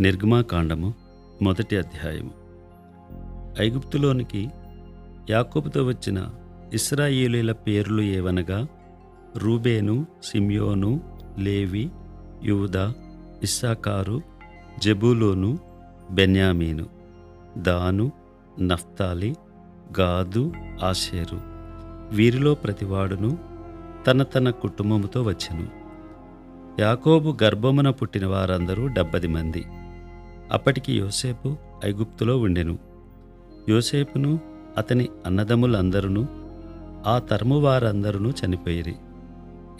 నిర్గమాకాండము మొదటి అధ్యాయము. ఐగుప్తులోనికి యాకోబుతో వచ్చిన ఇస్రాయేలీల పేర్లు ఏవనగా రూబేను సిమ్యోను లేవి యూదా ఇస్సాకారు జబూలోను బెన్యామీను దాను నఫ్తాలి గాదు ఆషేరు. వీరిలో ప్రతివాడును తన తన కుటుంబముతో వచ్చెను. యాకోబు గర్భమున పుట్టిన వారందరూ డెబ్బది మంది. అప్పటికి యోసేపు ఐగుప్తులో ఉండెను. యోసేపును అతని అన్నదమ్ములందరూ ఆ తరమువారందరూ చనిపోయిరి.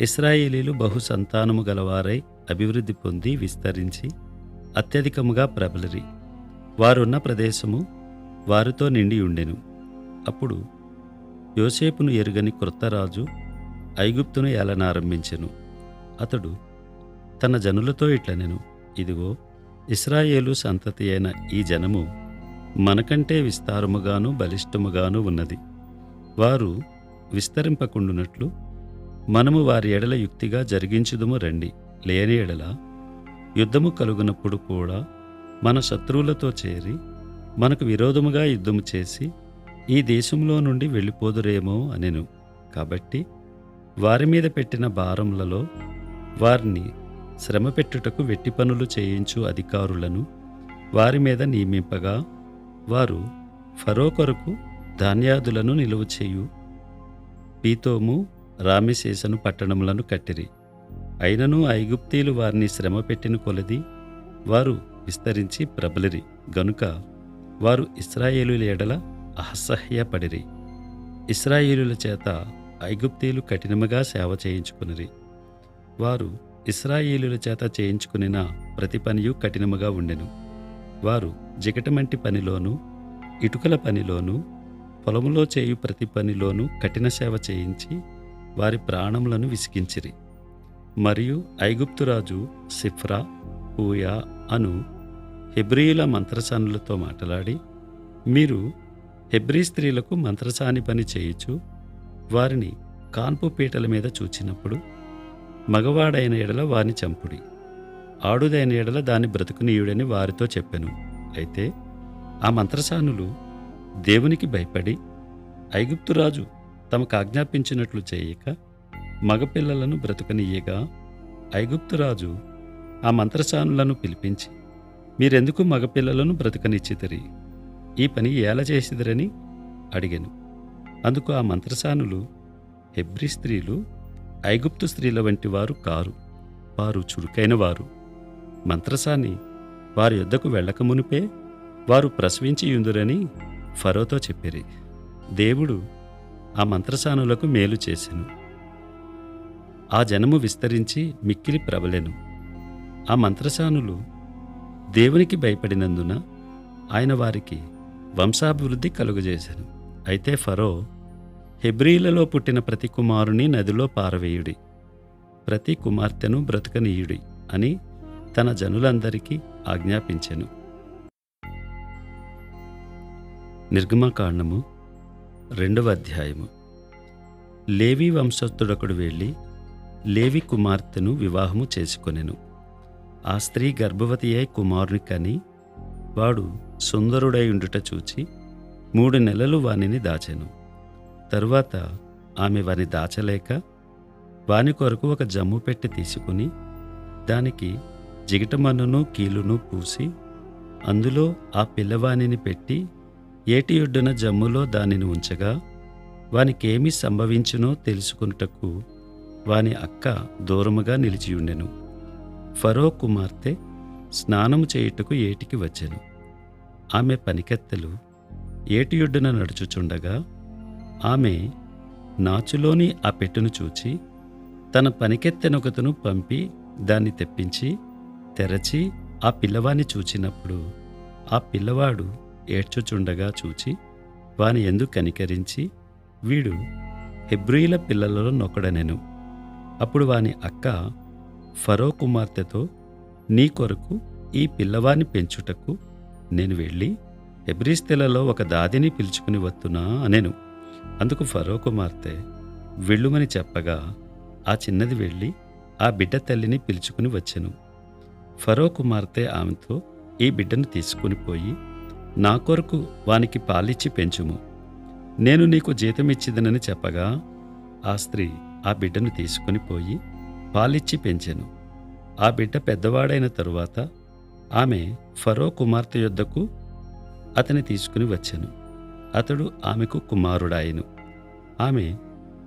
ఇస్రాయేలీలు బహు సంతానము గలవారై అభివృద్ధి పొంది విస్తరించి అత్యధికముగా ప్రబలిరి. వారున్న ప్రదేశము వారితో నిండి ఉండెను. అప్పుడు యోసేపును ఎరుగని క్రొత్త రాజు ఐగుప్తును ఏలనారంభించెను. అతడు తన జనులతో ఇట్లనెను ఇదిగో ఇస్రాయేలు సంతతి అయిన ఈ జనము మనకంటే విస్తారముగాను బలిష్టముగాను ఉన్నది. వారు విస్తరింపకుండునట్లు మనము వారి ఎడల యుక్తిగా జరిగించుదుము రండి. లేని ఎడల యుద్ధము కలుగునప్పుడు కూడా మన శత్రువులతో చేరి మనకు విరోధముగా యుద్ధము చేసి ఈ దేశంలో నుండి వెళ్ళిపోదురేమో అనెను. కాబట్టి వారి మీద పెట్టిన భారములలో వారిని శ్రమ పెట్టుటకు వెట్టి పనులు చేయించు అధికారులను వారి మీద నియమింపగా వారు ఫరో కొరకు ధాన్యాదులను నిలువ చేయు. పీతోము రామిశేషను పట్టణములను కట్టిరి. అయినను ఐగుప్తీలు వారిని శ్రమ పెట్టిన కొలది వారు విస్తరించి ప్రబలిరి. గనుక వారు ఇస్రాయేలుల ఎడల అసహ్యపడిరి ఇస్రాయేలుల చేత ఐగుప్తీలు కఠినముగా సేవ చేయించుకునిరి. వారు ఇస్రాయేలుల చేత చేయించుకునిన ప్రతి పనియు కఠినముగా ఉండెను. వారు జిగటమంటి పనిలోనూ ఇటుకల పనిలోనూ పొలములో చేయు ప్రతి పనిలోనూ కఠిన సేవ చేయించి వారి ప్రాణములను విసిగించిరి. మరియు ఐగుప్తురాజు సిఫ్రా పూయా అను హెబ్రియుల మంత్రసానులతో మాట్లాడి మీరు హెబ్రీ స్త్రీలకు మంత్రసాని పని చేయుచు వారిని కాన్పు పీటల మీద చూచినప్పుడు మగవాడైన ఎడల వారిని చంపుడి. ఆడుదైన ఎడల దాని బ్రతుకునీయుడని వారితో చెప్పెను. అయితే ఆ మంత్రసానులు దేవునికి భయపడి ఐగుప్తురాజు తమకు ఆజ్ఞాపించినట్లు చేయక మగపిల్లలను బ్రతుకనీయగా ఐగుప్తురాజు ఆ మంత్రసానులను పిలిపించి మీరెందుకు మగపిల్లలను బ్రతకనిచ్చితరి? ఈ పని ఎలా చేసిదరని అడిగాను. అందుకు ఆ మంత్రసానులు హెబ్రి స్త్రీలు ఐగుప్తు స్త్రీల వంటి వారు కారు వారు చురుకైన వారు. మంత్రసాని వారి యొద్దకు వెళ్ళకమునిపే వారు ప్రసవించి యుందురని ఫరోతో చెప్పిరి. దేవుడు ఆ మంత్రసానులకు మేలు చేసెను. ఆ జనము విస్తరించి మిక్కిలి ప్రబలెను. ఆ మంత్రసానులు దేవునికి భయపడినందున ఆయన వారికి వంశాభివృద్ధి కలుగజేశాను అయితే ఫరో హెబ్రీలలో పుట్టిన ప్రతి కుమారుని నదిలో పారవేయుడి. ప్రతి కుమార్తెను బ్రతకనీయుడి అని తన జనులందరికీ ఆజ్ఞాపించెను. నిర్గమకాండము రెండవ అధ్యాయము. లేవి వంశస్థుడొకడు వెళ్ళి లేవి కుమార్తెను వివాహము చేసుకొనెను. ఆ స్త్రీ గర్భవతి అయి కుమారుని కని వాడు సుందరుడై ఉండుట చూచి మూడు నెలలు వానిని దాచెను. తరువాత ఆమె వాని దాచలేక వాని కొరకు ఒక జమ్ము పెట్టి తీసుకుని దానికి జిగటమన్నును కీలును పూసి అందులో ఆ పిల్లవానిని పెట్టి ఏటి ఒడ్డున జమ్ములో దానిని ఉంచగా వానికేమి సంభవించునో తెలుసుకున్నటకు వాని అక్క దూరముగా నిలిచియుండెను ఫరో కుమార్తె స్నానము చేయుటకు ఏటికి వచ్చెను. ఆమె పనికెత్తెలు ఏటియొడ్డున నడుచుచుండగా ఆమె నాచులోని ఆ పెట్టెను చూచి తన పనికెత్తెనొకతను పంపి దాన్ని తెప్పించి తెరచి ఆ పిల్లవాని చూచినప్పుడు ఆ పిల్లవాడు ఏడ్చుచుండగా చూచి వాని ఎందుకు కనికరించి వీడు హెబ్రీల పిల్లలలో నొకడనెను. అప్పుడు వాని అక్క ఫరో కుమార్తెతో నీ కొరకు ఈ పిల్లవాని పెంచుటకు నేను వెళ్ళి హెబ్రీస్తెలలో ఒక దాదిని పిలుచుకుని వత్తునా అనెను. అందుకు ఫరో కుమార్తె వెళ్ళుమని చెప్పగా ఆ చిన్నది వెళ్ళి ఆ బిడ్డ తల్లిని పిలుచుకుని వచ్చెను. ఫరో కుమార్తె ఆమెతో ఈ బిడ్డను తీసుకుని పోయి నా కొరకు వానికి పాలిచ్చి పెంచుము. నేను నీకు జీతమిచ్చిదనని చెప్పగా ఆ స్త్రీ ఆ బిడ్డను తీసుకుని పోయి పాలిచ్చి పెంచెను. ఆ బిడ్డ పెద్దవాడైన తరువాత ఆమె ఫరో కుమార్తె యొద్దకు అతని తీసుకుని వచ్చెను. అతడు ఆమెకు కుమారుడాయను. ఆమె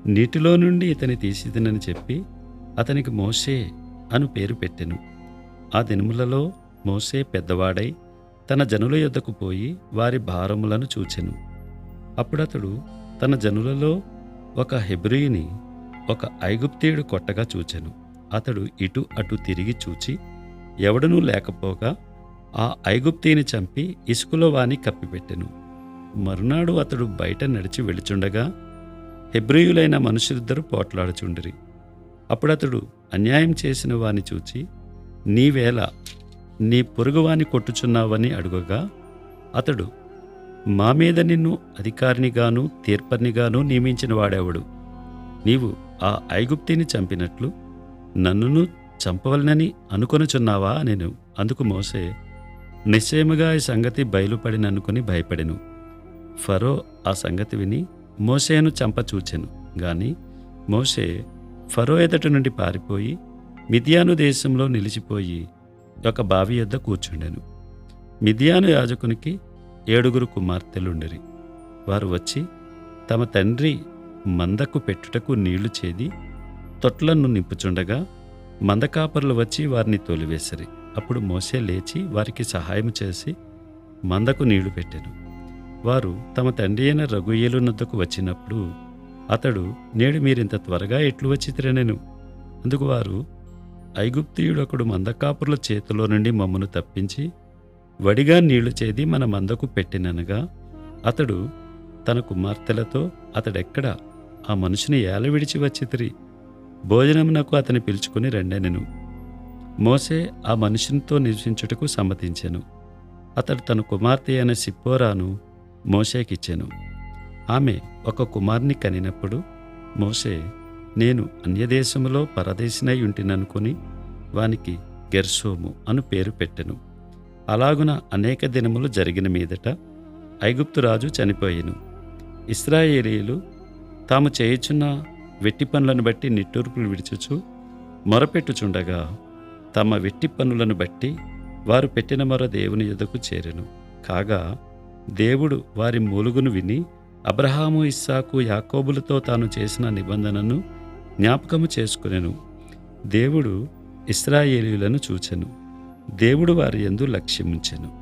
నీటిలో నుండి ఇతని తీసిదినని చెప్పి అతనికి మోసే అను పేరు పెట్టెను. ఆ దినములలో మోసే పెద్దవాడై తన జనుల యొద్దకు పోయి వారి భారములను చూచెను. అప్పుడతడు తన జనులలో ఒక హెబ్రియుని ఒక ఐగుప్తీయుడు కొట్టగా చూచెను. అతడు ఇటు అటు తిరిగి చూచి ఎవడనూ లేకపోగా ఆ ఐగుప్తీని చంపి ఇసుకలో వాని కప్పిపెట్టెను. మరునాడు అతడు బయట నడిచి వెళుచుండగా హెబ్రియులైన మనుషులిద్దరూ పోట్లాడుచుండిరి. అప్పుడతడు అన్యాయం చేసిన వాని చూచి నీవేళ నీ పొరుగువాని కొట్టుచున్నావని అడుగగా అతడు మా మీద నిన్ను అధికారినిగాను తీర్పర్నిగాను నియమించిన వాడెవడు? నీవు ఆ ఐగుప్తిని చంపినట్లు నన్నును చంపవలనని అనుకొనుచున్నావా? నేను అందుకు మోసే నిశ్చయముగా ఈ సంగతి బయలుపడిననుకుని భయపడెను. ఫరో ఆ సంగతి విని మోసేను చంపచూచెను గాని మోషే ఫరో ఎదటి నుండి పారిపోయి మిథియాను దేశంలో నిలిచిపోయి ఒక బావి యొద్ద కూర్చుండెను. మిథియాను యాజకునికి ఏడుగురు కుమార్తెలుండరి. వారు వచ్చి తమ తండ్రి మందకు పెట్టుటకు నీళ్ళు చేది తొట్లను నింపుచుండగా మందకాపరులు వచ్చి వారిని తోలివేసిరి. అప్పుడు మోసే లేచి వారికి సహాయం చేసి మందకు నీళ్ళు పెట్టెను. వారు తమ తండ్రి అయిన రఘుయేలు నద్దకు వచ్చినప్పుడు అతడు నేడు మీరింత త్వరగా ఎట్లు వచ్చితిరనెను? అందుకు వారు ఐగుప్తియుడొకడు మందకాపురుల చేతిలో నుండి మమ్మను తప్పించి వడిగా నీళ్ళు చేది మన మందకు పెట్టిననగా అతడు తన కుమార్తెలతో అతడెక్కడ ఆ మనిషిని ఏల విడిచి వచ్చితిరి? భోజనమునకు అతని పిలుచుకుని రెండెనెను. మోసే ఆ మనుషునితో నివసించుటకు సమ్మతించెను. అతడు తన కుమార్తె అయిన సిప్పోరాను మోషేకిచ్చెను. ఆమె ఒక కుమార్ని కనినప్పుడు మోషే నేను అన్యదేశములో పరదేశినై ఉంటిననుకుని వానికి గెర్సోము అను పేరు పెట్టెను. అలాగున అనేక దినములు జరిగిన మీదట ఐగుప్తు రాజు చనిపోయెను. ఇస్రాయేలీలు తాము చేయుచున్న వెట్టి పనులను బట్టి నిట్టూర్పులు విడిచుచు మొరపెట్టుచుండగా తమ వెట్టి పనులను బట్టి వారు పెట్టిన మొర దేవుని ఎదుకు చేరెను. కాగా దేవుడు వారి మూలుగును విని అబ్రహాము ఇస్సాకు యాకోబులతో తాను చేసిన నిబంధనను జ్ఞాపకము చేసుకునెను. దేవుడు ఇస్రాయేలీలను చూచెను. దేవుడు వారి యందు లక్ష్యముంచెను.